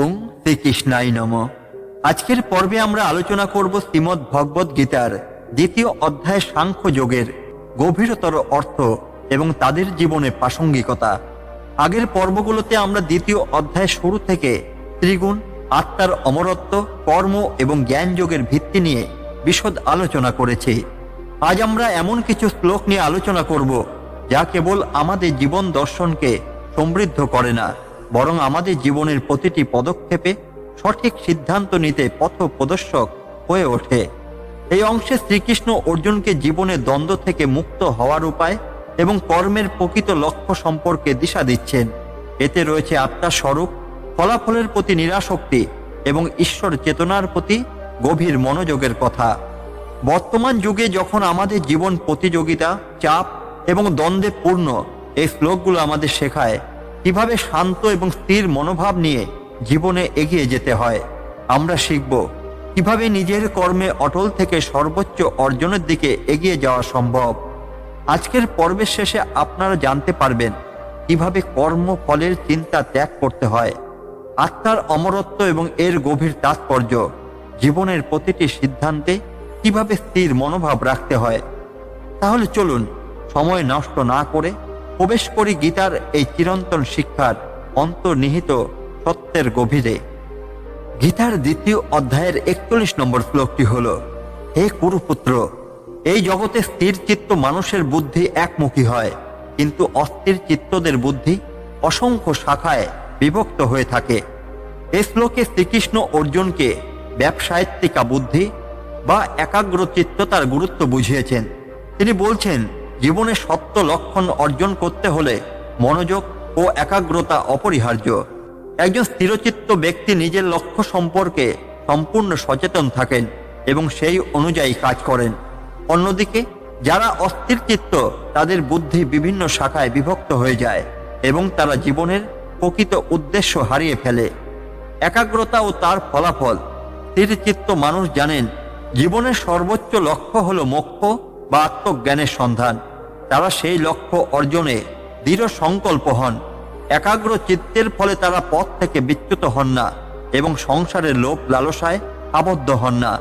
ওং শ্রীকৃষ্ণাই নম। আজকের পর্বে আমরা আলোচনা করব শ্রীমদ্ ভগবদ গীতার দ্বিতীয় অধ্যায় সাংখ্য যোগের গভীরতর অর্থ এবং তাদের জীবনে প্রাসঙ্গিকতা। আগের পর্বগুলোতে আমরা দ্বিতীয় অধ্যায় শুরু থেকে ত্রিগুণ, আত্মার অমরত্ব, কর্ম এবং জ্ঞান যোগের ভিত্তি নিয়ে বিশদ আলোচনা করেছি। আজ আমরা এমন কিছু শ্লোক নিয়ে আলোচনা করব যা কেবল আমাদের জীবন দর্শনকে সমৃদ্ধ করে না। বরং আমাদের জীবনের প্রতিটি পদক্ষেপে সঠিক সিদ্ধান্ত নিতে পথ প্রদর্শক হয়ে ওঠে। এই অংশে শ্রীকৃষ্ণ অর্জুনকে জীবনের দ্বন্দ্ব থেকে মুক্ত হওয়ার উপায় এবং কর্মের প্রকৃত লক্ষ্য সম্পর্কে দিশা দিচ্ছেন। এতে রয়েছে আত্মার স্বরূপ, ফলাফলের প্রতি নিরাসক্তি এবং ঈশ্বর চেতনার প্রতি গভীর মনোযোগের কথা। বর্তমান যুগে যখন আমাদের জীবন প্রতিযোগিতা, চাপ এবং দ্বন্দ্বে পূর্ণ, এই শ্লোকগুলো আমাদের শেখায়। কীভাবে শান্ত এবং স্থির মনোভাব নিয়ে জীবনে এগিয়ে যেতে হয়, আমরা শিখব। কীভাবে নিজের কর্মে অটল থেকে সর্বোচ্চ অর্জনের দিকে এগিয়ে যাওয়া সম্ভব? আজকের পর্বের শেষে আপনারা জানতে পারবেন, কীভাবে কর্ম ফলের চিন্তা ত্যাগ করতে হয়। আত্মার অমরত্ব এবং এর গভীর তাৎপর্য, জীবনের প্রতিটি সিদ্ধান্তে কীভাবে স্থির মনোভাব রাখতে হয়। তাহলে চলুন, সময় নষ্ট না করে প্রবেশ করি গীতার এই চিরন্তন শিক্ষার অন্তর্নিহিত সত্যের গভীরে। গীতার দ্বিতীয় অধ্যায়ের একচল্লিশ নম্বর শ্লোকটি হল, হে কুরুপুত্র, এই জগতে স্থির চিত্ত মানুষের বুদ্ধি একমুখী হয়, কিন্তু অস্থির চিত্তদের বুদ্ধি অসংখ্য শাখায় বিভক্ত হয়ে থাকে। এই শ্লোকে শ্রীকৃষ্ণ অর্জুনকে ব্যবসায়িকা বুদ্ধি বা একাগ্র একাগ্রচিত্ততার গুরুত্ব বুঝিয়েছেন। তিনি বলছেন জীবনে সত্য লক্ষণ অর্জন করতে হলে মনোযোগ ও একাগ্রতা অপরিহার্য। একজন স্থিরচিত্ত ব্যক্তি নিজের লক্ষ্য সম্পর্কে সম্পূর্ণ সচেতন থাকেন এবং সেই অনুযায়ী কাজ করেন। অন্যদিকে, যারা অস্থির চিত্ত তাদের বুদ্ধি বিভিন্ন শাখায় বিভক্ত হয়ে যায় এবং তারা জীবনের প্রকৃত উদ্দেশ্য হারিয়ে ফেলে। একাগ্রতা ও তার ফলাফল। স্থিরচিত্ত মানুষ জানেন, জীবনের সর্বোচ্চ লক্ষ্য হল মোক্ষ বা আত্মজ্ঞানের সন্ধান। তারা সেই লক্ষ্য অর্জনে দৃঢ় সংকল্প হন। একাগ্র চিত্তের ফলে তারা পথ থেকে বিচ্যুত হন না এবং সংসারের লোভ লালসায় আবদ্ধ হন না।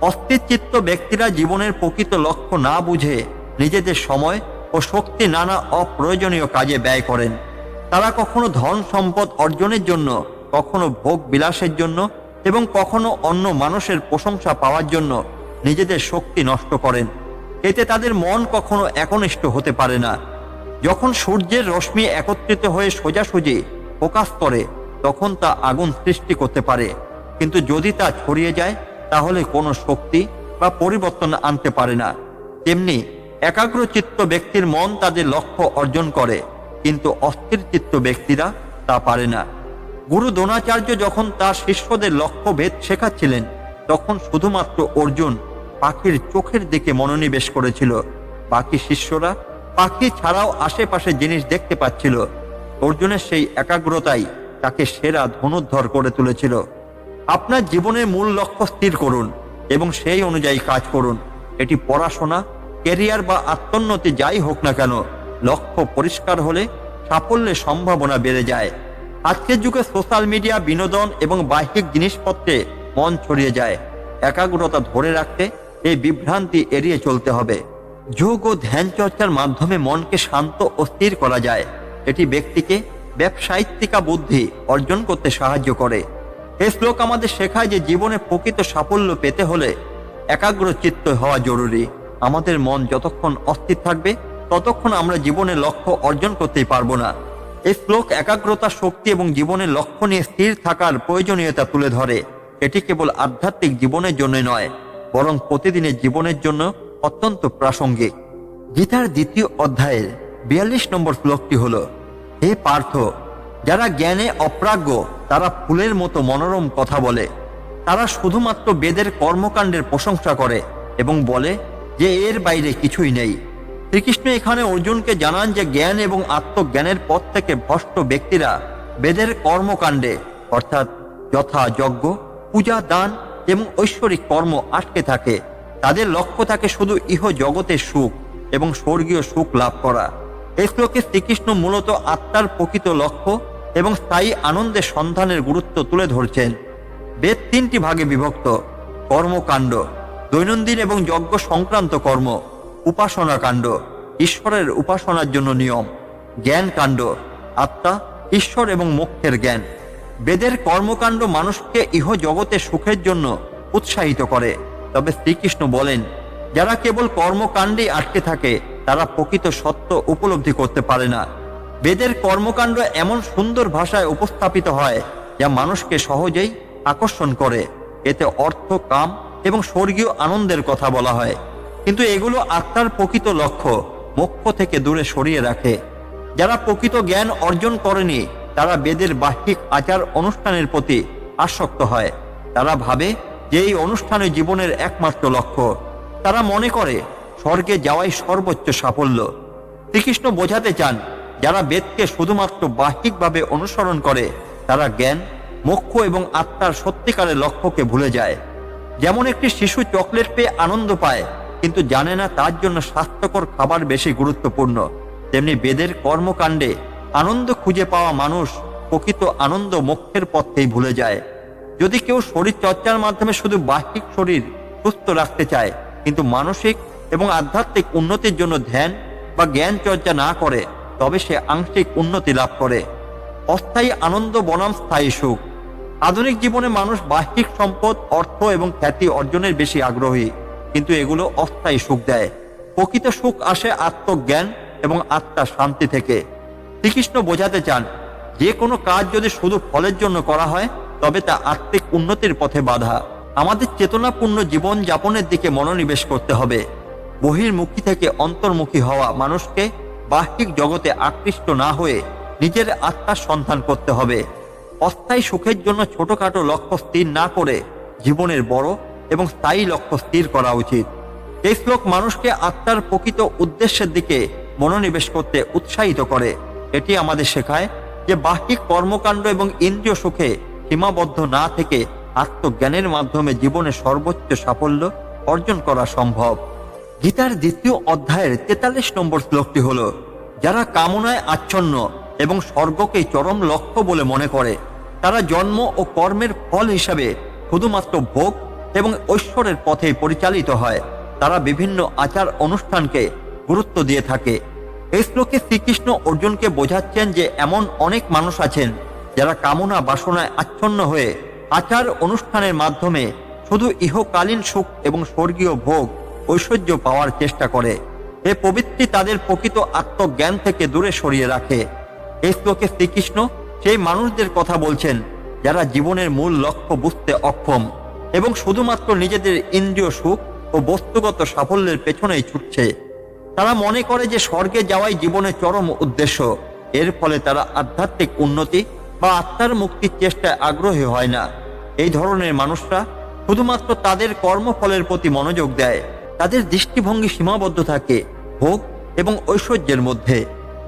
অস্থির চিত্ত ব্যক্তিরা জীবনের প্রকৃত লক্ষ্য না বুঝে নিজেদের সময় ও শক্তি নানা অপ্রয়োজনীয় কাজে ব্যয় করেন। তারা কখনো ধন সম্পদ অর্জনের জন্য, কখনো ভোগ বিলাসের জন্য এবং কখনো অন্য মানুষের প্রশংসা পাওয়ার জন্য নিজেদের শক্তি নষ্ট করেন। এতে তাদের মন কখনো একনিষ্ঠ হতে পারে না। যখন সূর্যের রশ্মি একত্রিত হয়ে সোজাসুজি ফোকাস করে, তখন তা আগুন সৃষ্টি করতে পারে। কিন্তু যদি তা ছড়িয়ে যায়, তাহলে কোনো শক্তি বা পরিবর্তন আনতে পারে না। তেমনি একাগ্রচিত্ত ব্যক্তির মন তাদের লক্ষ্য অর্জন করে, কিন্তু অস্থির চিত্ত ব্যক্তিরা তা পারে না। গুরু দ্রোণাচার্য যখন তার শিষ্যদের লক্ষ্যভেদ শেখাচ্ছিলেন, তখন শুধুমাত্র অর্জুন পাখির চোখের দিকে মনোনিবেশ করেছিল। বাকি শিষ্যরা পাখি ছাড়াও আশেপাশে জিনিস দেখতে পাচ্ছিল। অর্জুনের সেই একাগ্রতাই তাকে সেরা ধনুদ্ধর করে তুলেছিল। আপনার জীবনের মূল লক্ষ্য স্থির করুন এবং সেই অনুযায়ী কাজ করুন। এটি পড়াশোনা, কেরিয়ার বা আত্মোন্নতি যাই হোক না কেন, লক্ষ্য পরিষ্কার হলে সাফল্যের সম্ভাবনা বেড়ে যায়। আজকের যুগে সোশ্যাল মিডিয়া, বিনোদন এবং বাহ্যিক জিনিসপত্রে মন ছড়িয়ে যায়। একাগ্রতা ধরে রাখতে এই বিভ্রান্তি এড়িয়ে চলতে হবে। যোগ ও ধ্যান চর্চার মাধ্যমে মনকে শান্ত ও স্থির করা যায়। এটি ব্যক্তিকে ব্যবসায়িকা বুদ্ধি অর্জন করতে সাহায্য করে। এই শ্লোক আমাদের শেখায় যে জীবনে প্রকৃত সাফল্য পেতে হলে একাগ্র চিত্ত হওয়া জরুরি। আমাদের মন যতক্ষণ অস্থির থাকবে, ততক্ষণ আমরা জীবনের লক্ষ্য অর্জন করতেই পারব না। এই শ্লোক একাগ্রতা, শক্তি এবং জীবনের লক্ষ্য নিয়ে স্থির থাকার প্রয়োজনীয়তা তুলে ধরে। এটি কেবল আধ্যাত্মিক জীবনের জন্য নয় বরং প্রতিদিনের জীবনের জন্য অত্যন্ত প্রাসঙ্গিক। গীতার দ্বিতীয় অধ্যায়ের বিয়াল্লিশ নম্বর শ্লোকটি হল, হে পার্থ, যারা জ্ঞানে অপ্রাজ্ঞ, তারা ফুলের মতো মনোরম কথা বলে। তারা শুধুমাত্র বেদের কর্মকাণ্ডের প্রশংসা করে এবং বলে যে এর বাইরে কিছুই নেই। শ্রীকৃষ্ণ এখানে অর্জুনকে জানান যে জ্ঞান এবং আত্মজ্ঞানের পথ থেকে ভ্রষ্ট ব্যক্তিরা বেদের কর্মকাণ্ডে, অর্থাৎ যথা যজ্ঞ পূজা, দান এবং ঐশ্বরিক কর্ম আটকে থাকে। তাদের লক্ষ্য থাকে শুধু ইহ জগতের সুখ এবং স্বর্গীয় সুখ লাভ করা। এই শ্লোকে শ্রীকৃষ্ণ মূলত আত্মার প্রকৃত লক্ষ্য এবং স্থায়ী আনন্দের সন্ধানের গুরুত্ব তুলে ধরছেন। বেদ তিনটি ভাগে বিভক্ত। কর্মকাণ্ড, দৈনন্দিন এবং যজ্ঞ সংক্রান্ত কর্ম, উপাসনা কাণ্ড, ঈশ্বরের উপাসনার জন্য নিয়ম জ্ঞান কাণ্ড আত্মা, ঈশ্বর এবং মোক্ষের জ্ঞান। বেদের কর্মকাণ্ড মানুষকে ইহ জগতে সুখের জন্য উৎসাহিত করে। তবে শ্রীকৃষ্ণ বলেন, যারা কেবল কর্মকাণ্ডেই আটকে থাকে, তারা প্রকৃত সত্য উপলব্ধি করতে পারে না। বেদের কর্মকাণ্ড এমন সুন্দর ভাষায় উপস্থাপিত হয়, যা মানুষকে সহজেই আকর্ষণ করে। এতে অর্থ, কাম এবং স্বর্গীয় আনন্দের কথা বলা হয়। কিন্তু এগুলো আত্মার প্রকৃত লক্ষ্য, মোক্ষ থেকে দূরে সরিয়ে রাখে। যারা প্রকৃত জ্ঞান অর্জন করেনি তারা বেদের বাহ্যিক আচার অনুষ্ঠানের প্রতি আসক্ত হয়। তারা ভাবে যে এই অনুষ্ঠানে জীবনের একমাত্র লক্ষ্য। তারা মনে করে, স্বর্গে যাওয়াই সর্বোচ্চ সাফল্য। শ্রীকৃষ্ণ বোঝাতে চান, যারা বেদকে শুধুমাত্র বাহ্যিকভাবে অনুসরণ করে, তারা জ্ঞান, মোক্ষ এবং আত্মার সত্যিকারের লক্ষ্যকে ভুলে যায়। যেমন একটি শিশু চকলেট পেয়ে আনন্দ পায়, কিন্তু জানে না তার জন্য স্বাস্থ্যকর খাবার বেশি গুরুত্বপূর্ণ। তেমনি বেদের কর্মকাণ্ডে আনন্দ খুঁজে পাওয়া মানুষ প্রকৃত আনন্দ মোক্ষের পথেই ভুলে যায়। যদি কেউ শরীর চর্চার মাধ্যমে শুধু বাহ্যিক শরীর সুস্থ রাখতে চায়, কিন্তু মানসিক এবং আধ্যাত্মিক উন্নতির জন্য ধ্যান বা জ্ঞান চর্চা না করে, তবে সে আংশিক উন্নতি লাভ করে। অস্থায়ী আনন্দ বনাম স্থায়ী সুখ। আধুনিক জীবনে মানুষ বাহ্যিক সম্পদ, অর্থ এবং খ্যাতি অর্জনের বেশি আগ্রহী, কিন্তু এগুলো অস্থায়ী সুখ দেয়। প্রকৃত সুখ আসে আত্মজ্ঞান এবং আত্মার শান্তি থেকে। শ্রীকৃষ্ণ বোঝাতে চান, যে কোনো কাজ যদি শুধু ফলের জন্য করা হয়, তবে তা আত্মিক উন্নতির পথে বাধা। আমাদের চেতনাপূর্ণ জীবন যাপনের দিকে মনোনিবেশ করতে হবে। বহির্মুখী থেকে অন্তর্মুখী হওয়া মানুষকে বাহ্যিক জগতে আকৃষ্ট না হয়ে নিজের আত্মার সন্ধান করতে হবে। অস্থায়ী সুখের জন্য ছোটখাটো লক্ষ্য স্থির না করে জীবনের বড় এবং স্থায়ী লক্ষ্য স্থির করা উচিত। এই শ্লোক মানুষকে আত্মার প্রকৃত উদ্দেশ্যের দিকে মনোনিবেশ করতে উৎসাহিত করে। এটি আমাদের শেখায় যে বাহ্যিক কর্মকাণ্ড এবং ইন্দ্রিয় সুখে সীমাবদ্ধ না থেকে আত্মজ্ঞানের মাধ্যমে জীবনে সর্বোচ্চ সাফল্য অর্জন করা সম্ভব। গীতার দ্বিতীয় অধ্যায়ের তেতাল্লিশ নম্বর শ্লোকটি হল, যারা কামনায় আচ্ছন্ন এবং স্বর্গকে চরম লক্ষ্য বলে মনে করে, তারা জন্ম ও কর্মের ফল হিসাবে শুধুমাত্র ভোগ এবং ঐশ্বরের পথে পরিচালিত হয়। তারা বিভিন্ন আচার অনুষ্ঠানকে গুরুত্ব দিয়ে থাকে। এই শ্লোকে শ্রীকৃষ্ণ অর্জুনকে বোঝাচ্ছেন যে এমন অনেক মানুষ আছেন যারা কামনা বাসনায় আচ্ছন্ন হয়ে আচার অনুষ্ঠানের মাধ্যমে শুধু ইহকালীন সুখ এবং স্বর্গীয় ভোগ, ঐশ্বর্য পাওয়ার চেষ্টা করে। এ পবিত্রী তাদের প্রকৃত আত্মজ্ঞান থেকে দূরে সরিয়ে রাখে। এই শ্লোকে শ্রীকৃষ্ণ সেই মানুষদের কথা বলছেন যারা জীবনের মূল লক্ষ্য বুঝতে অক্ষম এবং শুধুমাত্র নিজেদের ইন্দ্রিয় সুখ ও বস্তুগত সাফল্যের পেছনেই ছুটছে। তারা মনে করে যে স্বর্গে যাওয়াই জীবনের চরম উদ্দেশ্য। এর ফলে তারা আধ্যাত্মিক উন্নতি বা আত্মার মুক্তির চেষ্টায় আগ্রহী হয় না। এই ধরনের মানুষরা শুধুমাত্র তাদের কর্মফলের প্রতি মনোযোগ দেয়। তাদের দৃষ্টিভঙ্গি সীমাবদ্ধ থাকে, ভোগ এবং ঐশ্বর্যের মধ্যে।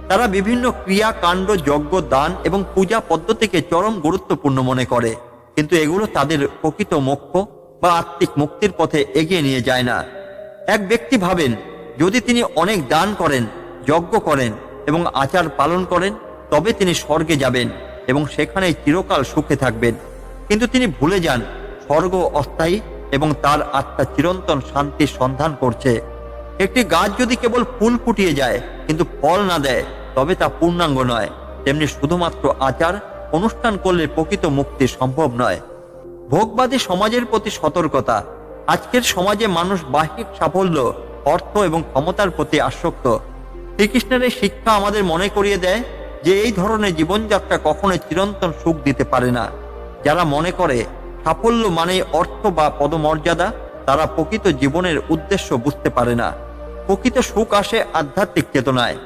তারা বিভিন্ন ক্রিয়া, কাণ্ড, যজ্ঞ, দান এবং পূজা পদ্ধতিকে চরম গুরুত্বপূর্ণ মনে করে। কিন্তু এগুলো তাদের প্রকৃত মোক্ষ বা আত্মিক মুক্তির পথে এগিয়ে নিয়ে যায় না। এক ব্যক্তি ভাবেন যদি তিনি অনেক দান করেন, যজ্ঞ করেন এবং আচার পালন করেন, তবে তিনি স্বর্গে যাবেন এবং সেখানেই চিরকাল সুখে থাকবেন। কিন্তু তিনি ভুলে যান, স্বর্গ অস্থায়ী এবং তার আত্মা চিরন্তন শান্তির সন্ধান করছে। একটি গাছ যদি কেবল ফুল ফুটিয়ে যায়, কিন্তু ফল না দেয়, তবে তা পূর্ণাঙ্গ নয়। তেমনি শুধুমাত্র আচার অনুষ্ঠান করলে প্রকৃত মুক্তি সম্ভব নয়। ভোগবাদী সমাজের প্রতি সতর্কতা। আজকের সমাজে মানুষ বাহ্যিক সাফল্য অর্থ এবং ক্ষমতার প্রতি আসক্ত। শ্রীকৃষ্ণের এই শিক্ষা আমাদের মনে করিয়ে দেয় যে এই ধরনের জীবনযাত্রা কখনোই চিরন্তন সুখ দিতে পারে না। যারা মনে করে, সাফল্য মানে অর্থ বা পদমর্যাদা, তারা প্রকৃত জীবনের উদ্দেশ্য বুঝতে পারে না। প্রকৃত সুখ আসে আধ্যাত্মিক চেতনায়।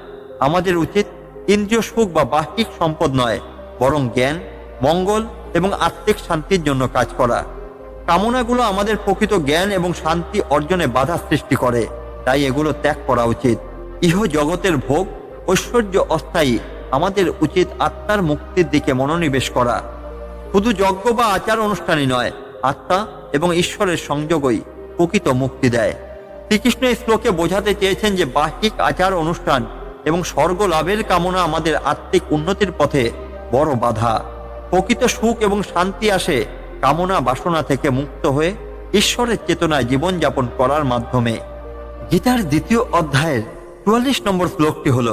আমাদের উচিত ইন্দ্রিয় সুখ বা বাহ্যিক সম্পদ নয়, বরং জ্ঞান, মঙ্গল এবং আত্মিক শান্তির জন্য কাজ করা। কামনাগুলো আমাদের প্রকৃত জ্ঞান এবং শান্তি অর্জনে বাধা সৃষ্টি করে। তাই এগুলো ত্যাগ করা উচিত। ইহ জগতের ভোগ, ঐশ্বর্য অস্থায়ী, আমাদের উচিত আত্মার মুক্তির দিকে মনোনিবেশ করা। শুধু যজ্ঞ বা আচার অনুষ্ঠানই নয়, আত্মা এবং ঈশ্বরের সংযোগই প্রকৃত মুক্তি দেয়। শ্রীকৃষ্ণ এই শ্লোকে বোঝাতে চেয়েছেন যে বাহ্যিক আচার অনুষ্ঠান এবং স্বর্গ লাভের কামনা আমাদের আত্মিক উন্নতির পথে বড় বাধা। প্রকৃত সুখ এবং শান্তি আসে কামনা বাসনা থেকে মুক্ত হয়ে ঈশ্বরের চেতনায় জীবনযাপন করার মাধ্যমে। গীতার দ্বিতীয় অধ্যায়ের চুয়াল্লিশ নম্বর শ্লোকটি হল,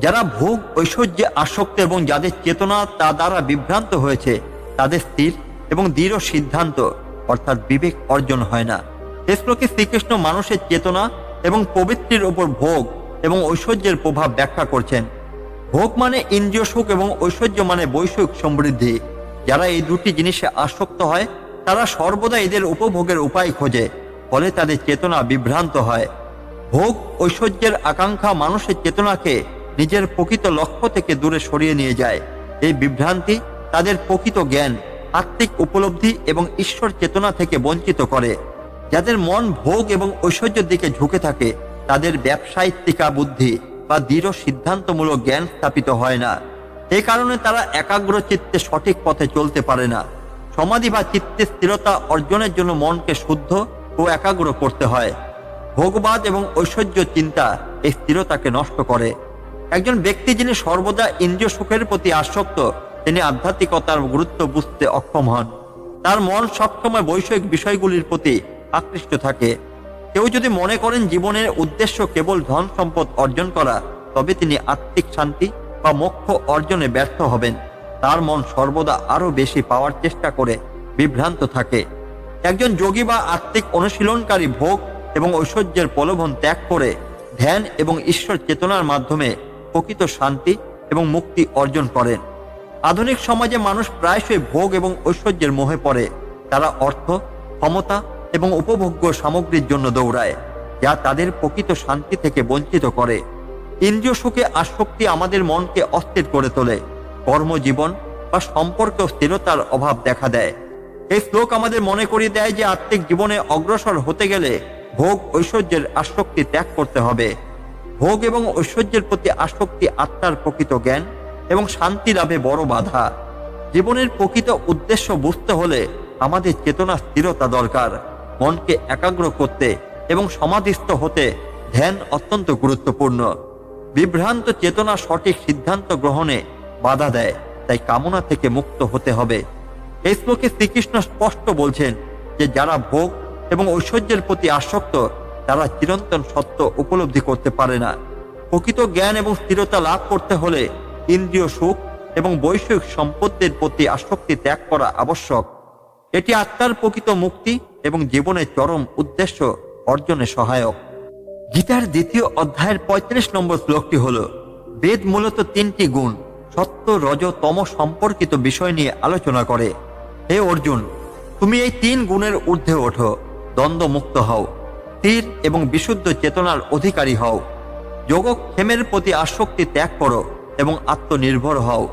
যারা ভোগ, ঐশ্বর্যে আসক্ত এবং যাদের চেতনা তা দ্বারা বিভ্রান্ত হয়েছে, তাদের স্থির এবং দৃঢ় সিদ্ধান্ত, অর্থাৎ বিবেক অর্জন হয় না। এ শ্লোকে শ্রীকৃষ্ণ মানুষের চেতনা এবং প্রবৃত্তির ওপর ভোগ এবং ঐশ্বর্যের প্রভাব ব্যাখ্যা করছেন। ভোগ মানে ইন্দ্রিয় সুখ এবং ঐশ্বর্য মানে বৈষয়িক সমৃদ্ধি। যারা এই দুটি জিনিসে আসক্ত হয়, তারা সর্বদা এদের উপভোগের উপায় খোঁজে। ফলে তাদের চেতনা বিভ্রান্ত হয়। ভোগ ঐশ্বর্যের আকাঙ্ক্ষা মানুষের চেতনাকে নিজের প্রকৃত লক্ষ্য থেকে দূরে সরিয়ে নিয়ে যায়। এই বিভ্রান্তি তাদের প্রকৃত জ্ঞান, আত্মিক উপলব্ধি এবং ঈশ্বর চেতনা থেকে বঞ্চিত করে। যাদের মন ভোগ এবং ঐশ্বর্যের দিকে ঝুঁকে থাকে, তাদের ব্যবসায়িত্বিকা বুদ্ধি বা দৃঢ় সিদ্ধান্তমূলক জ্ঞান স্থাপিত হয় না। এ কারণে তারা একাগ্র চিত্তে সঠিক পথে চলতে পারে না। সমাধি বা চিত্তে স্থিরতা অর্জনের জন্য মনকে শুদ্ধ ও একাগ্র করতে হয়। ভোগবাদ এবং ঐশ্বর্য চিন্তা এই স্থিরতাকে নষ্ট করে। একজন ব্যক্তি যিনি সর্বদা ইন্দ্রিয় সুখের প্রতি আসক্ত, তিনি আধ্যাত্মিকতার গুরুত্ব বুঝতে অক্ষম হন। তার মন সবসময় বৈষয়িক বিষয়গুলির প্রতি আকৃষ্ট থাকে। কেউ যদি মনে করেন জীবনের উদ্দেশ্য কেবল ধন সম্পদ অর্জন করা, তবে তিনি আত্মিক শান্তি বা মোক্ষ অর্জনে ব্যর্থ হবেন। তার মন সর্বদা আরও বেশি পাওয়ার চেষ্টা করে বিভ্রান্ত থাকে। একজন যোগী বা আত্মিক অনুশীলনকারী ভোগ এবং ঐশ্বর্যের প্রলোভন ত্যাগ করে ধ্যান এবং ঈশ্বর চেতনার মাধ্যমে প্রকৃত শান্তি এবং মুক্তি অর্জন করেন। আধুনিক সমাজে মানুষ প্রায়শই ভোগ এবং ঐশ্বর্যের মোহে পড়ে। তারা অর্থ, ক্ষমতা এবং উপভোগ্য সামগ্রীর জন্য দৌড়ায়, যা তাদের প্রকৃত শান্তি থেকে বঞ্চিত করে। ইন্দ্রিয় সুখে আসক্তি আমাদের মনকে অস্থির করে তোলে। কর্মজীবন বা সম্পর্ক স্থিরতার অভাব দেখা দেয়। এই শ্লোক আমাদের মনে করিয়ে দেয় যে আত্মিক জীবনে অগ্রসর হতে গেলে ভোগ ঐশ্বর্যের আসক্তি ত্যাগ করতে হবে। ভোগ এবং ঐশ্বর্যের প্রতি আসক্তি আত্মার প্রকৃত জ্ঞান এবং শান্তি লাভে বড় বাধা। জীবনের প্রকৃত উদ্দেশ্য বুঝতে হলে আমাদের চেতনা স্থিরতা দরকার, মনকে একাগ্র করতে এবং সমাধিস্থ হতে ধ্যান অত্যন্ত গুরুত্বপূর্ণ। বিভ্রান্ত চেতনা সঠিক সিদ্ধান্ত গ্রহণে বাধা দেয়, তাই কামনা থেকে মুক্ত হতে হবে। এই শ্লোকে শ্রীকৃষ্ণ স্পষ্ট বলছেন যে যারা ভোগ এবং ঐশ্বর্যের প্রতি আসক্ত, তারা চিরন্তন সত্য উপলব্ধি করতে পারে না। প্রকৃত জ্ঞান এবং স্থিরতা লাভ করতে হলে ইন্দ্রিয় সুখ এবং বৈষয়িক সম্পত্তির প্রতি আসক্তি ত্যাগ করা আবশ্যক। এটি আত্মার প্রকৃত মুক্তি এবং জীবনের চরম উদ্দেশ্য অর্জনে সহায়ক। গীতার দ্বিতীয় অধ্যায়ের ৩৫ নম্বর শ্লোকটি হল, বেদ মূলত তিনটি গুণ, সত্য, রজ, তম সম্পর্কিত বিষয় নিয়ে আলোচনা করে। হে অর্জুন, তুমি এই তিন গুণের ঊর্ধ্বে ওঠো দ্বন্দ্ব মুক্ত হও, স্থির এবং বিশুদ্ধ চেতনার অধিকারী হও। যোগক্ষেমের প্রতি আসক্তি ত্যাগ করো এবং আত্মনির্ভর হও।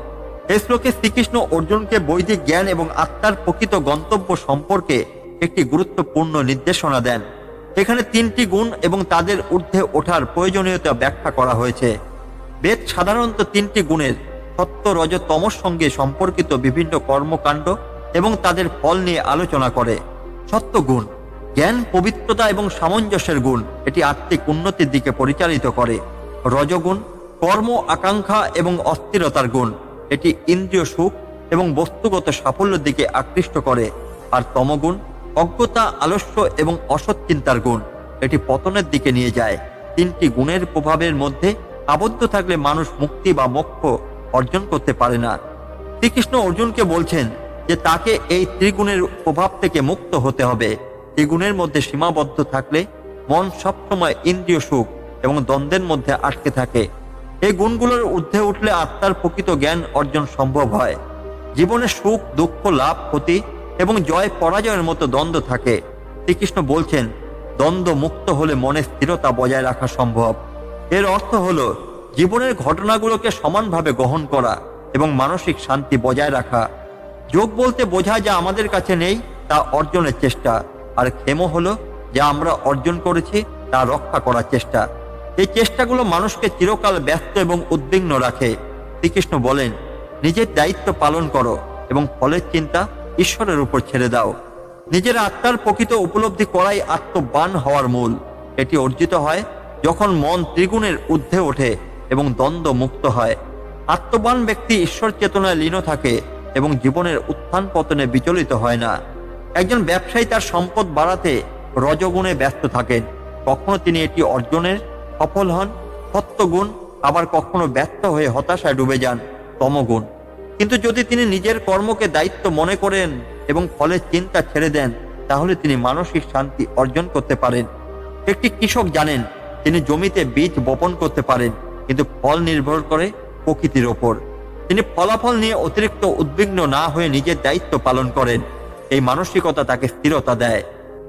এই শ্লোকে শ্রীকৃষ্ণ অর্জুনকে বৈদিক জ্ঞান এবং আত্মার প্রকৃত গন্তব্য সম্পর্কে একটি গুরুত্বপূর্ণ নির্দেশনা দেন। এখানে তিনটি গুণ এবং তাদের ঊর্ধ্বে ওঠার প্রয়োজনীয়তা ব্যাখ্যা করা হয়েছে। বেদ সাধারণত তিনটি গুণের সত্য রজ তমর সঙ্গে সম্পর্কিত বিভিন্ন কর্মকাণ্ড এবং তাদের ফল নিয়ে আলোচনা করে। সত্য গুণ জ্ঞান, পবিত্রতা এবং সামঞ্জস্যের গুণ এটি আত্মিক উন্নতির দিকে পরিচালিত করে। রজগুণ, কর্ম, আকাঙ্ক্ষা এবং অস্থিরতার গুণ এটি ইন্দ্রিয় সুখ এবং বস্তুগত সাফল্যের দিকে আকৃষ্ট করে। আর তমগুণ, অজ্ঞতা, আলস্য এবং অসৎ চিন্তার গুণ এটি পতনের দিকে নিয়ে যায়। তিনটি গুণের প্রভাবের মধ্যে আবদ্ধ থাকলে মানুষ মুক্তি বা মোক্ষ অর্জন করতে পারে না। শ্রীকৃষ্ণ অর্জুনকে বলছেন যে তাকে এই ত্রিগুণের প্রভাব থেকে মুক্ত হতে হবে। ত্রিগুণের মধ্যে সীমাবদ্ধ থাকলে মন সবসময় ইন্দ্রিয় সুখ এবং দ্বন্দ্বের মধ্যে আটকে থাকে। এই গুণগুলোর ঊর্ধ্বে উঠলে আত্মার প্রকৃত জ্ঞান অর্জন সম্ভব হয়। জীবনে সুখ, দুঃখ, লাভ, ক্ষতি এবং জয়, পরাজয়ের মতো দ্বন্দ্ব থাকে। শ্রীকৃষ্ণ বলছেন, দ্বন্দ্ব মুক্ত হলে মনে স্থিরতা বজায় রাখা সম্ভব। এর অর্থ হলো, জীবনের ঘটনাগুলোকে সমানভাবে গ্রহণ করা এবং মানসিক শান্তি বজায় রাখা। যোগ বলতে বোঝায় যা আমাদের কাছে নেই, তা অর্জনের চেষ্টা। আর ক্ষেম হলো, যা আমরা অর্জন করেছি, তা রক্ষা করার চেষ্টা। এই চেষ্টাগুলো মানুষকে চিরকাল ব্যস্ত এবং উদ্বিগ্ন রাখে। শ্রীকৃষ্ণ বলেন, নিজের দায়িত্ব পালন করো এবং ফলের চিন্তা ঈশ্বরের উপর ছেড়ে দাও। নিজের আত্মার প্রকৃত উপলব্ধি করাই আত্মবান হওয়ার মূল। এটি অর্জিত হয় যখন মন ত্রিগুণের ঊর্ধ্বে ওঠে এবং দ্বন্দ্ব মুক্ত হয়। আত্মবান ব্যক্তি ঈশ্বর চেতনায় লীন থাকে। এবং জীবনের উত্থান পতনে বিচলিত হয় না। একজন ব্যবসায়ী তার সম্পদ বাড়াতে রজগুণে ব্যস্ত থাকেন। কখনো তিনি এটি অর্জনের সফল হন সত্যগুণ আবার কখনো ব্যর্থ হয়ে হতাশায় ডুবে যান, তমগুণ। কিন্তু যদি তিনি নিজের কর্মকে দায়িত্ব মনে করেন এবং ফলের চিন্তা ছেড়ে দেন, তাহলে তিনি মানসিক শান্তি অর্জন করতে পারেন। একটি কৃষক জানেন, তিনি জমিতে বীজ বপন করতে পারেন, কিন্তু ফল নির্ভর করে প্রকৃতির ওপর। তিনি ফলাফল নিয়ে অতিরিক্ত উদ্বিগ্ন না হয়ে নিজের দায়িত্ব পালন করেন। এই মানসিকতা তাকে স্থিরতা দেয়।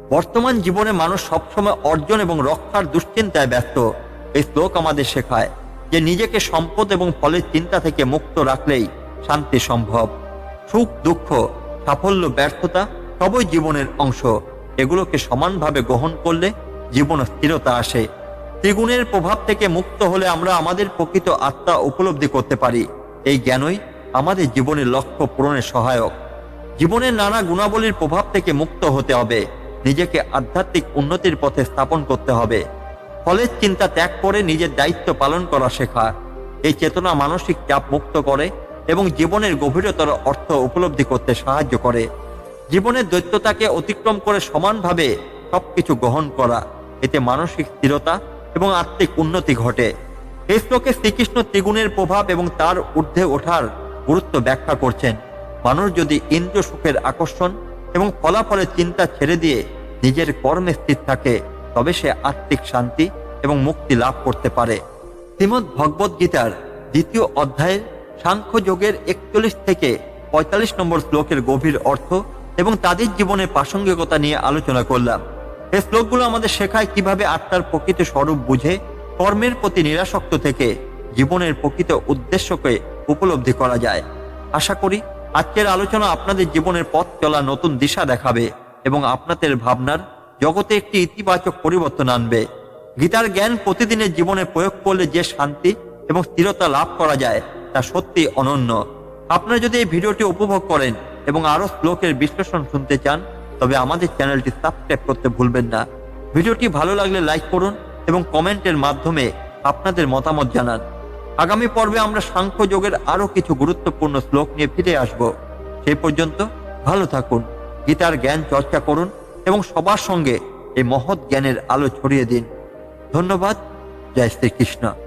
বর্তমান জীবনে মানুষ সবসময় অর্জন এবং রক্ষার দুশ্চিন্তায় ব্যস্ত। এই শ্লোক আমাদের শেখায় যে নিজেকে সম্পদ এবং ফলের চিন্তা থেকে মুক্ত রাখলেই শান্তি সম্ভব। সুখ, দুঃখ, সাফল্য, ব্যর্থতা সবই জীবনের অংশ। এগুলোকে সমানভাবে গ্রহণ করলে জীবন স্থিরতা আসে। ত্রিগুণের প্রভাব থেকে মুক্ত হলে আমরা আমাদের প্রকৃত আত্মা উপলব্ধি করতে পারি। এই জ্ঞানই আমাদের জীবনের লক্ষ্য পূরণে সহায়ক। জীবনের নানা গুণাবলীর প্রভাব থেকে মুক্ত হতে হবে। নিজেকে আধ্যাত্মিক উন্নতির পথে স্থাপন করতে হবে। ফলের চিন্তা ত্যাগ করে নিজের দায়িত্ব পালন করা শেখা। এই চেতনা মানসিক চাপ মুক্ত করে এবং জীবনের গভীরতর অর্থ উপলব্ধি করতে সাহায্য করে। জীবনের দৈত্যতাকে অতিক্রম করে সমানভাবে সবকিছু গ্রহণ করা। এতে মানসিক স্থিরতা এবং আত্মিক উন্নতি ঘটে। এই শ্লোকে শ্রীকৃষ্ণ ত্রিগুণের প্রভাব এবং তার ঊর্ধ্বে ওঠার গুরুত্ব ব্যাখ্যা করছেন। মানুষ যদি ইন্দ্র সুখের আকর্ষণ এবং ফলাফলের চিন্তা ছেড়ে দিয়ে নিজের কর্মে স্থির থাকে, তবে সে আত্মিক শান্তি এবং মুক্তি লাভ করতে পারে। শ্রীমদ ভগবদ গীতার দ্বিতীয় অধ্যায়ের সাংখ্য যোগের একচল্লিশ থেকে পঁয়তাল্লিশ নম্বর শ্লোকের গভীর অর্থ এবং তাদের জীবনের প্রাসঙ্গিকতা নিয়ে আলোচনা করলাম। এই শ্লোকগুলো আমাদের শেখায় কীভাবে আত্মার প্রকৃত স্বরূপ বুঝে কর্মের প্রতি নিরাসক্ত থেকে জীবনের প্রকৃত উদ্দেশ্যকে উপলব্ধি করা যায়। আশা করি আজকের আলোচনা আপনাদের জীবনের পথ চলা নতুন দিশা দেখাবে এবং আপনাদের ভাবনার জগতে একটি ইতিবাচক পরিবর্তন আনবে। গীতার জ্ঞান প্রতিদিনের জীবনে প্রয়োগ করলে যে শান্তি এবং স্থিরতা লাভ করা যায়, তা সত্যি অনন্য। আপনারা যদি এই ভিডিওটি উপভোগ করেন এবং আরও শ্লোকের বিশ্লেষণ শুনতে চান, তবে আমাদের চ্যানেলটি সাবস্ক্রাইব করতে ভুলবেন না। ভিডিওটি ভালো লাগলে লাইক করুন এবং কমেন্টের মাধ্যমে আপনাদের মতামত জানান। আগামী পর্বে আমরা সাংখ্য আরও আরও কিছু গুরুত্বপূর্ণ শ্লোক নিয়ে ফিরে আসব। সেই পর্যন্ত ভালো থাকুন, গীতার জ্ঞান চর্চা করুন এবং সবার সঙ্গে এই মহৎ জ্ঞানের আলো ছড়িয়ে দিন। ধন্যবাদ, জয় শ্রীকৃষ্ণ।